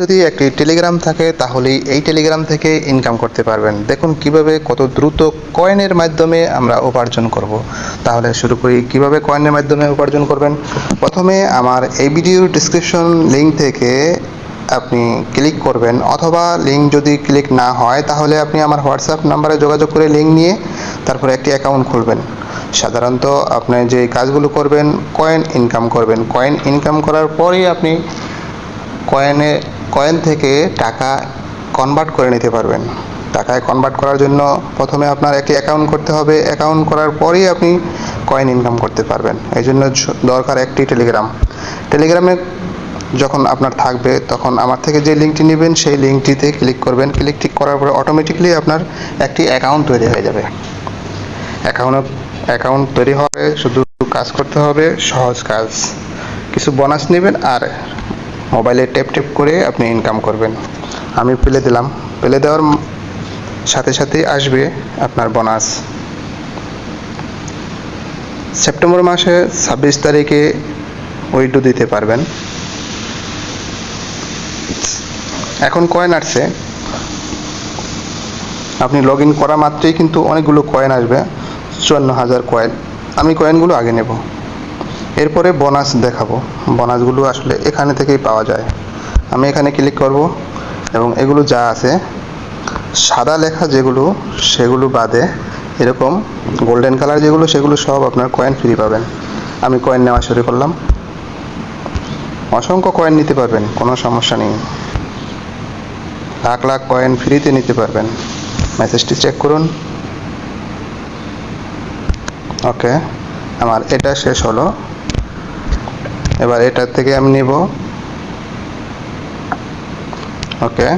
যদি একটি টেলিগ্রাম থাকে, তাহলেই এই টেলিগ্রাম থেকে ইনকাম করতে পারবেন। দেখুন কীভাবে কত দ্রুত কয়েনের মাধ্যমে আমরা উপার্জন করব। তাহলে শুরু করি, কীভাবে কয়েনের মাধ্যমে উপার্জন করবেন? প্রথমে আমার এই ভিডিওর ডিসক্রিপশন লিঙ্ক থেকে আপনি ক্লিক করবেন, অথবা লিঙ্ক যদি ক্লিক না হয়, তাহলে আপনি আমার হোয়াটসঅ্যাপ নাম্বারে যোগাযোগ করে লিঙ্ক নিয়ে তারপরে একটি অ্যাকাউন্ট খুলবেন। সাধারণত আপনি যে কাজগুলো করবেন কয়েন ইনকাম করবেন। কয়েন ইনকাম করার পরেই আপনি কয়েনে কয়েন থেকে টাকা কনভার্ট করে নিতে পারবেন। টাকায় কনভার্ট করার জন্য প্রথমে আপনার একটি অ্যাকাউন্ট করতে হবে। অ্যাকাউন্ট করার পরেই আপনি কয়েন ইনকাম করতে পারবেন। এই জন্য দরকার একটি টেলিগ্রাম টেলিগ্রামে যখন আপনার থাকবে, তখন আমার থেকে যে লিঙ্কটি নেবেন, সেই লিঙ্কটিতে ক্লিক করবেন। ক্লিক ঠিক করার পরে অটোমেটিকলি আপনার একটি অ্যাকাউন্ট তৈরি হয়ে যাবে। অ্যাকাউন্ট অ্যাকাউন্ট তৈরি হবে, শুধু কাজ করতে হবে, সহজ কাজ। কিছু বোনাস নেবেন আর মোবাইলে টেপ টেপ করে আপনি ইনকাম করবেন। আমি ফেলে দিলাম। পেলে দেওয়ার সাথে সাথে আসবে আপনার বোনাস সেপ্টেম্বর মাসে ছাব্বিশ তারিখে উইডো দিতে পারবেন। এখন কয়েন আসছে। আপনি লগ ইন করা মাত্রই কিন্তু অনেকগুলো কয়েন আসবে। চুয়ান্ন হাজার কয়েন আমি কয়েনগুলো আগে নেব। এরপরে বোনাস দেখাবো। বোনাসগুলো আসলে এখানে থেকেই পাওয়া যায়। আমি এখানে ক্লিক করব এবং এগুলো যা আছে, সাদা লেখা যেগুলো, সেগুলো বাদে এরকম গোল্ডেন কালার যেগুলো, সেগুলো সব আপনার কয়েন ফ্রি পাবেন। আমি কয়েন নেওয়া শুরু করলাম। অসংখ্য কয়েন নিতে পারবেন, কোনো সমস্যা নেই। লাখ লাখ কয়েন ফ্রিতে নিতে পারবেন। মেসেজটি চেক করুন। ওকে আমার এটা শেষ হলো। এবার এটার থেকে আমি নেব। ওকে,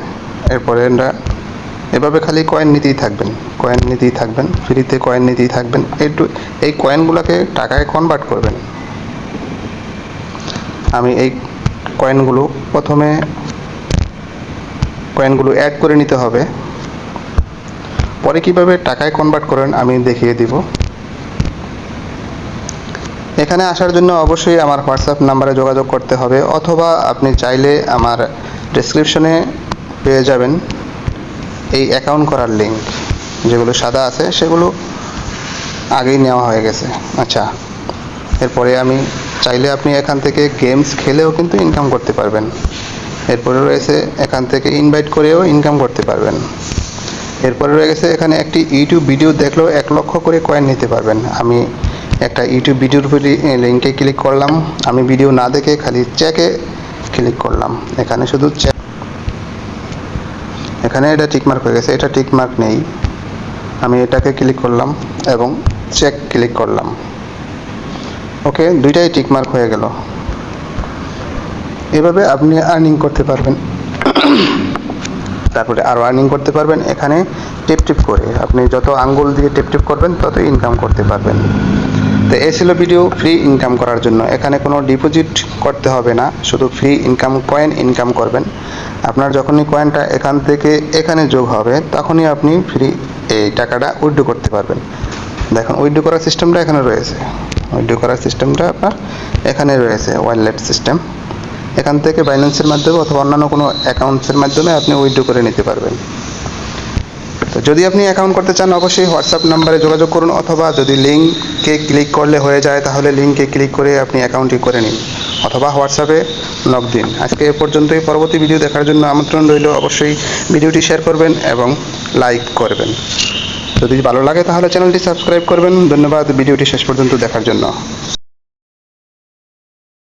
এরপরে এটা এভাবে খালি কয়েন নিতেই থাকবেন কয়েন নিতেই থাকবেন, ফ্রিতে কয়েন নিতেই থাকবেন। একটু এই কয়েনগুলোকে টাকায় কনভার্ট করবেন। আমি এই কয়েনগুলো প্রথমে কয়েনগুলো অ্যাড করে নিতে হবে। পরে কীভাবে টাকায় কনভার্ট করেন আমি দেখিয়ে দিব। এখানে আসার জন্য অবশ্যই আমার হোয়াটসঅ্যাপ নাম্বারে যোগাযোগ করতে হবে, অথবা আপনি চাইলে আমার ডেসক্রিপশনে পেয়ে যাবেন এই অ্যাকাউন্ট করার লিঙ্ক যেগুলো সাদা আছে, সেগুলো আগেই নেওয়া হয়ে গেছে। আচ্ছা এরপরে আমি চাইলে আপনি এখান থেকে গেমস খেলেও কিন্তু ইনকাম করতে পারবেন। এরপরে রয়েছে এখান থেকে ইনভাইট করেও ইনকাম করতে পারবেন। এরপরে রয়ে গেছে এখানে একটি ইউটিউব ভিডিও দেখলেও এক লক্ষ করে কয়েন নিতে পারবেন। আমি একটা ইউটিউব ভিডিওর উপরে লিঙ্কে ক্লিক করলাম। আমি ভিডিও না দেখে খালি চেকে ক্লিক করলাম। এখানে শুধু চেক এখানে এটা টিকমার্ক হয়ে গেছে। এটা টিকমার্ক নেই। আমি এটাকে ক্লিক করলাম এবং চেক ক্লিক করলাম। ওকে দুইটাই টিকমার্ক হয়ে গেল। এভাবে আপনি আর্নিং করতে পারবেন। তারপরে আরও আর্নিং করতে পারবেন। এখানে টিপ টিপ করে আপনি যত আঙ্গুল দিয়ে টিপ টিপ করবেন, তত ইনকাম করতে পারবেন। তো এই ছিল ভিডিও ফ্রি ইনকাম করার জন্য। এখানে কোনো ডিপোজিট করতে হবে না, শুধু ফ্রি ইনকাম কয়েন ইনকাম করবেন। আপনার যখনই কয়েনটা এখান থেকে এখানে যোগ হবে, তখনই আপনি ফ্রি এই টাকাটা উইথড্র করতে পারবেন। দেখুন উইথড্র করার সিস্টেমটা এখানে রয়েছে। উইথড্র করার সিস্টেমটা আপনার এখানে রয়েছে ওয়ালেট সিস্টেম এখান থেকে বাইন্যান্সের মাধ্যমে অথবা অন্যান্য কোনো অ্যাকাউন্টসের মাধ্যমে আপনি উইথড্র করে নিতে পারবেন। তো যদি আপনি অ্যাকাউন্ট করতে চান, অবশ্যই হোয়াটসঅ্যাপ নাম্বারে যোগাযোগ করুন অথবা যদি লিঙ্কে ক্লিক করলে হয়ে যায়, তাহলে লিঙ্কে ক্লিক করে আপনি অ্যাকাউন্টটি করে নিন অথবা হোয়াটসঅ্যাপে নক দিন আজকে এ পর্যন্তই। পরবর্তী ভিডিও দেখার জন্য আমন্ত্রণ রইল। অবশ্যই ভিডিওটি শেয়ার করবেন এবং লাইক করবেন। যদি ভালো লাগে, তাহলে চ্যানেলটি সাবস্ক্রাইব করবেন। ধন্যবাদ। ভিডিওটি শেষ পর্যন্ত দেখার জন্য।